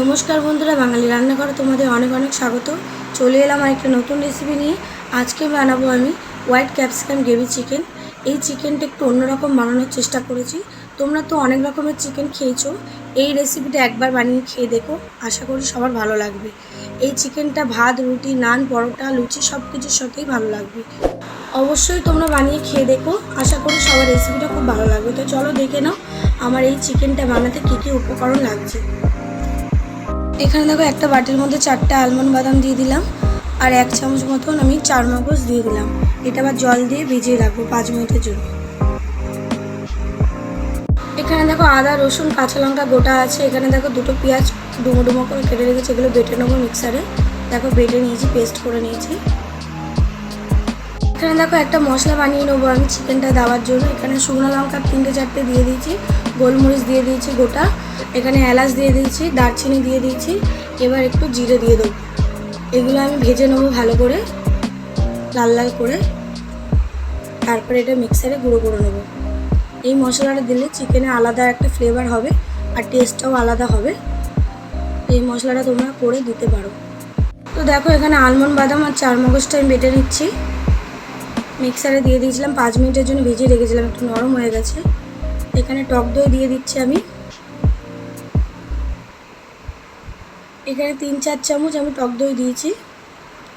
নমস্কার বন্ধুরা, বাঙালি রান্নাঘরে তোমাদের অনেক অনেক স্বাগত। চলে এলাম আর একটা নতুন রেসিপি নিয়ে। আজকে বানাবো আমি হোয়াইট ক্যাপসিকাম গ্রেভি চিকেন এই চিকেনটা একটু অন্যরকম বানানোর চেষ্টা করেছি। তোমরা তো অনেক রকমের চিকেন খেয়েছো। এই রেসিপিটা একবার বানিয়ে খেয়ে দেখো। আশা করি সবার ভালো লাগবে। এই চিকেনটা ভাত, রুটি, নান, পরোটা, লুচি সব কিছুর সাথেই ভালো লাগবে। অবশ্যই তোমরা বানিয়ে খেয়ে দেখো। আশা করি সবার রেসিপিটা খুব ভালো লাগবে। তো চলো দেখে নাও, আমার এই চিকেনটা বানাতে কী কী উপকরণ লাগছে। এখানে দেখো একটা বাটির মধ্যে চারটে আলমন্ড বাদাম দিয়ে দিলাম, আর এক চামচ মতন আমি চার মগজ দিয়ে দিলাম। এটা আবার জল দিয়ে ভিজিয়ে রাখব পাঁচ মিনিটের জন্য। এখানে দেখো আদা, রসুন, কাঁচা লঙ্কা গোটা আছে। এখানে দেখো দুটো পেঁয়াজ ডুমো ডুমো করে কেটে রেখেছি, এগুলো বেটে নেব মিক্সারে দেখো বেটে নিয়েছি পেস্ট করে নিয়েছি। এখানে দেখো একটা মশলা বানিয়ে নেব আমি চিকেনটা দেওয়ার জন্য। এখানে শুকনো লঙ্কা তিনটে চারটে দিয়ে দিয়েছি, গোলমরিচ দিয়ে দিয়েছি গোটা। এখানে এলাচ দিয়ে দিয়েছি, দারচিনি দিয়ে দিয়েছি, এবার একটু জিরে দিয়ে দেবো। এগুলো আমি ভেজে নেব ভালো করে, লাল লাল করে। তারপরে এটা মিক্সারে গুঁড়ো করে নেব। এই মশলাটা দিলে চিকেনে আলাদা একটা ফ্লেভার হবে আর টেস্টটাও আলাদা হবে। এই মশলাটা তোমরা করে দিতে পারো। তো দেখো, এখানে আলমন্ড বাদাম আর চার মগজটা আমি বেটে নিচ্ছি। মিক্সারে দিয়ে দিয়েছিলাম, পাঁচ মিনিটের জন্য ভিজিয়ে রেখেছিলাম, একটু নরম হয়ে গেছে। এখানে টক দই দিয়ে দিচ্ছি আমি। এখানে তিন, চার চামচ আমি টক দই দিয়েছি।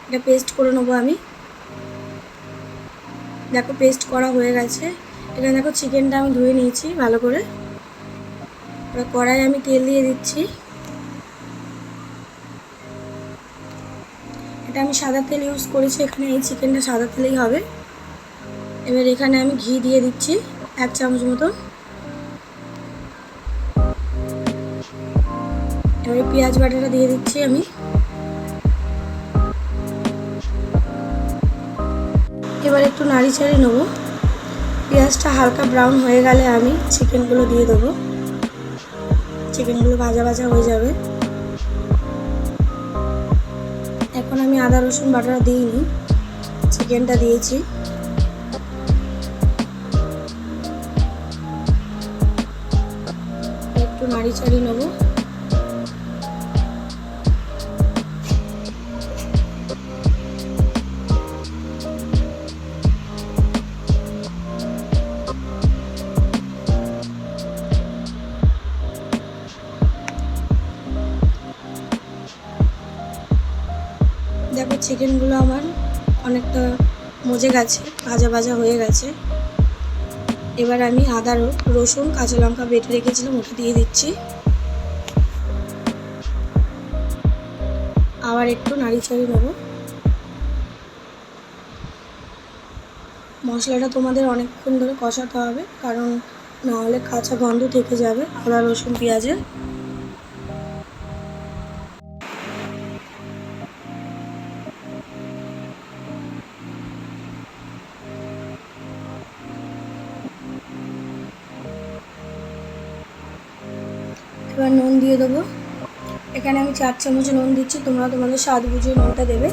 এটা পেস্ট করে নেব আমি। দেখো পেস্ট করা হয়ে গেছে। এখানে দেখো চিকেনটা আমি ধুয়ে নিয়েছি ভালো করে। এবার কড়াই আমি তেল দিয়ে দিচ্ছি। এটা আমি সাদা তেল ইউজ করেছি, এখানে এই চিকেনটা সাদা তেলেই হবে। এবার এখানে আমি ঘি দিয়ে দিচ্ছি, এক চামচ মতো। এবারে পেঁয়াজ বাটাটা দিয়ে দিচ্ছি আমি। এবার একটু নাড়ি চাড়ি নেব। পেঁয়াজটা হালকা ব্রাউন হয়ে গেলে আমি চিকেনগুলো দিয়ে দেবো। চিকেনগুলো ভাজা ভাজা হয়ে যাবে। এখন আমি আদা, রসুন বাটাটা দিইনি। চিকেনটা দিয়েছি। একটু নাড়ি চাড়ি নেব। চিকেনগুলো আমার অনেকটা মজে গেছে, ভাজা ভাজা হয়ে গেছে। এবার আমি আদা, রসুন, কাঁচা লঙ্কা বেটে রেখেছিলাম, ওটা দিয়ে দিচ্ছি। আবার একটু নাড়ি চাড়ি নেব। মশলাটা তোমাদের অনেকক্ষণ ধরে কষাতে হবে, কারণ নাহলে কাঁচা গন্ধ থেকে যাবে, আদা, রসুন, পেঁয়াজের। এবার নুন দিয়ে দেবো। এখানে আমি চার চামচ নুন দিচ্ছি, তোমরা তোমাদের স্বাদ বুঝিয়ে নুনটা দেবে।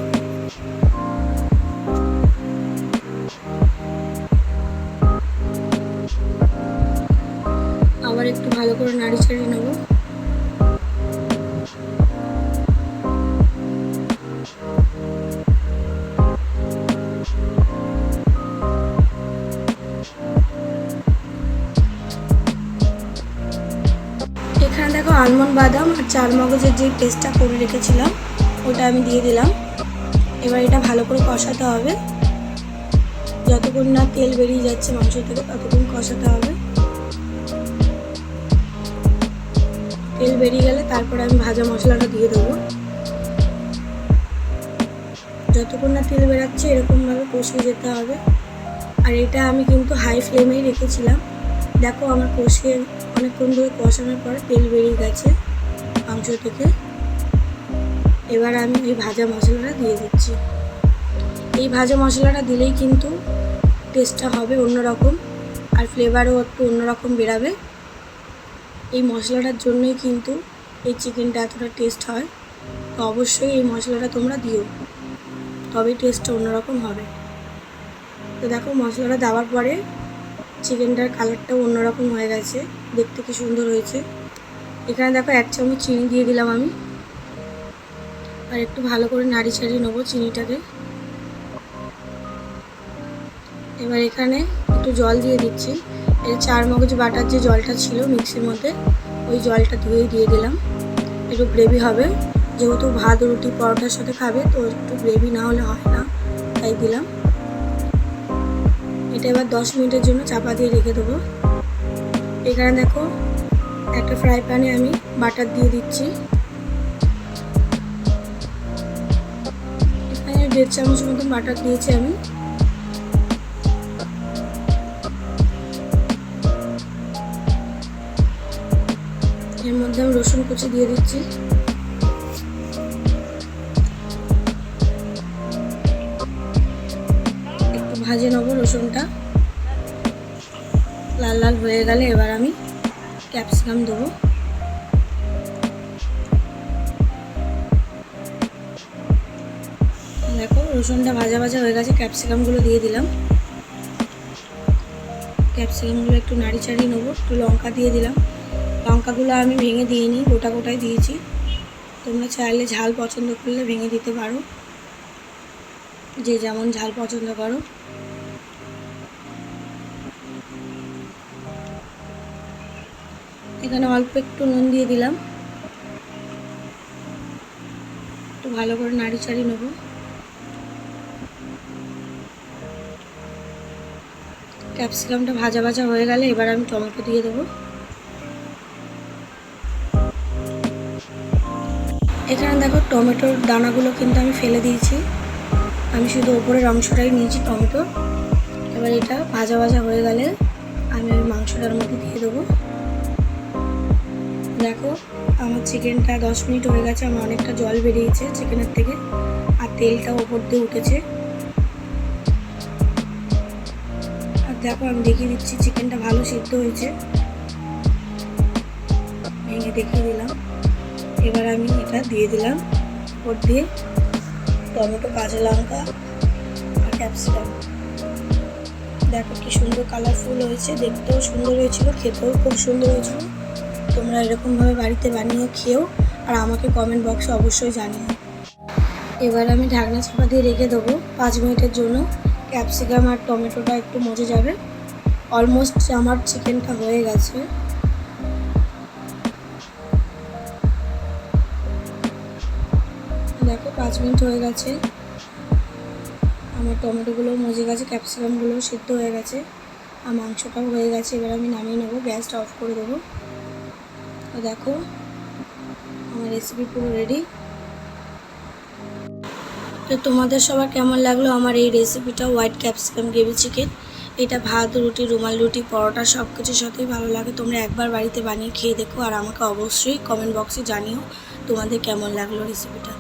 আবার একটু ভালো করে নাড়ি ছাড়িয়ে নেব। আলমন্ড বাদাম আর চার মগজের যে পেস্টটা করে রেখেছিলাম, ওটা আমি দিয়ে দিলাম। এবার এটা ভালো করে কষাতে হবে। যতক্ষণ না তেল বেরিয়ে যাচ্ছে মাংস থেকে, ততক্ষণ কষাতে হবে। তেল বেরিয়ে গেলে তারপরে আমি ভাজা মশলাটা দিয়ে দেবো। যতক্ষণ না তেল বেরাচ্ছে, এরকমভাবে কষিয়ে যেতে হবে। আর এটা আমি কিন্তু হাই ফ্লেমেই রেখেছিলাম। দেখো আমার কষিয়ে অনেকক্ষণ ধরে কষানোর পর তেল বেরিয়ে গেছে মাংস থেকে এবার আমি এই ভাজা মশলাটা দিয়ে দিচ্ছি। এই ভাজা মশলাটা দিলেই কিন্তু টেস্টটা হবে অন্যরকম আর ফ্লেভারও একটু অন্যরকম বেরাবে। এই মশলাটার জন্যই কিন্তু এই চিকেনটা এতটা টেস্ট হয়। তো অবশ্যই এই মশলাটা তোমরা দিও, তবেই টেস্টটা অন্যরকম হবে। তো দেখো মশলাটা দেওয়ার পরে চিকেনটার কালারটাও অন্যরকম হয়ে গেছে। দেখতে কি সুন্দর হয়েছে। এখানে দেখো এক চামচ চিনি দিয়ে দিলাম আমি। আর একটু ভালো করে নাড়ি ছাড়িয়ে নেব চিনিটাকে। এবার এখানে একটু জল দিয়ে দিচ্ছি। এর চার মগজ বাটার যে জলটা ছিল মিক্সির মধ্যে, ওই জলটা ধুয়ে দিয়ে দিলাম। একটু গ্রেভি হবে। যেহেতু ভাত, রুটি, পরোটার সাথে খাবে, তো একটু গ্রেভি না হলে হয় না, তাই দিলাম। এটা এবার দশ মিনিটের জন্য চাপা দিয়ে রেখে দেবো। এখানে দেখো, একটা ফ্রাই প্যানে আমি বাটার দিয়ে দিচ্ছি। এখানে দেড় চামচ মতন বাটার দিয়েছি আমি। এর মধ্যে আমি রসুন কুচি দিয়ে দিচ্ছি। ভাজে নেব রসুনটা। লাল লাল হয়ে গেলে এবার আমি ক্যাপসিকাম দেবো। দেখো, রসুনটা ভাজা ভাজা হয়ে গেছে, ক্যাপসিকামগুলো দিয়ে দিলাম। ক্যাপসিকামগুলো একটু নাড়ি চাড়িয়ে নেব, একটু লঙ্কা দিয়ে দিলাম। লঙ্কাগুলো আমি ভেঙে দিইনি, গোটা গোটাই দিয়েছি। তোমরা চাইলে ঝাল পছন্দ করলে ভেঙে দিতে পারো। যে যেমন ঝাল পছন্দ করো। এখানে অল্প একটু নুন দিয়ে দিলাম। একটু ভালো করে নাড়ি চাড়ি নেব। ক্যাপসিকামটা ভাজা ভাজা হয়ে গেলে এবার আমি টমেটো দিয়ে দেবো। এখানে দেখো টমেটোর দানাগুলো কিন্তু আমি ফেলে দিয়েছি। আমি শুধু ওপরের অংশটাই নিয়েছি টমেটো। এবার এটা ভাজা ভাজা হয়ে গেলে আমি ওই মাংসটার মধ্যে দিয়ে দেবো। আমার চিকেনটা দশ মিনিট হয়ে গেছে, আমার অনেকটা জল বেরিয়েছে চিকেনের থেকে, আর তেলটা ওপর দিয়ে উঠেছে। আর দেখো, আমি দেখিয়ে দিচ্ছি, চিকেনটা ভালো সিদ্ধ হয়েছে। ভেঙে দেখিয়ে দিলাম। এবার আমি এটা দিয়ে দিলাম, ওপর দিয়ে টমেটো, কাঁচা লঙ্কা আর ক্যাপসিকাম। দেখো কি সুন্দর কালারফুল হয়েছে, দেখতেও সুন্দর হয়েছিল, খেতেও খুব সুন্দর হয়েছিল। তোমরা এরকমভাবে বাড়িতে বানিয়ে খেও আর আমাকে কমেন্ট বক্সে অবশ্যই জানিও। এবার আমি ঢাকনা চাপা দিয়ে রেখে দেবো পাঁচ মিনিটের জন্য। ক্যাপসিকাম আর টমেটোটা একটু মজে যাবে। অলমোস্ট আমার চিকেনটা হয়ে গেছে। দেখো পাঁচ মিনিট হয়ে গেছে। আমার টমেটোগুলো মজে গেছে ক্যাপসিকামগুলো সিদ্ধ হয়ে গেছে। আর মাংসটাও হয়ে গেছে। এবার আমি নামিয়ে নেব, গ্যাসটা অফ করে দেবো। দেখো, আমার রেসিপি পুরো রেডি তো তোমাদের সবার কেমন লাগল আমার এই রেসিপিটা হোয়াইট ক্যাপসিকাম গ্রেভি চিকেন এটা ভাত, রুটি, রুমাল, রুটি, পরোটা সব কিছুর সাথেই ভালো লাগে। তোমরা একবার বাড়িতে বানিয়ে খেয়ে দেখো আর আমাকে অবশ্যই কমেন্ট বক্সে জানিও তোমাদের কেমন লাগল রেসিপিটা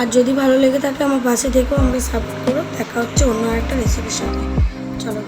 আর যদি ভালো লেগে থাকে আমার পাশে দেখো আমাকে সাপোর্ট করো। দেখা হচ্ছে অন্য একটা রেসিপির সাথে। চলো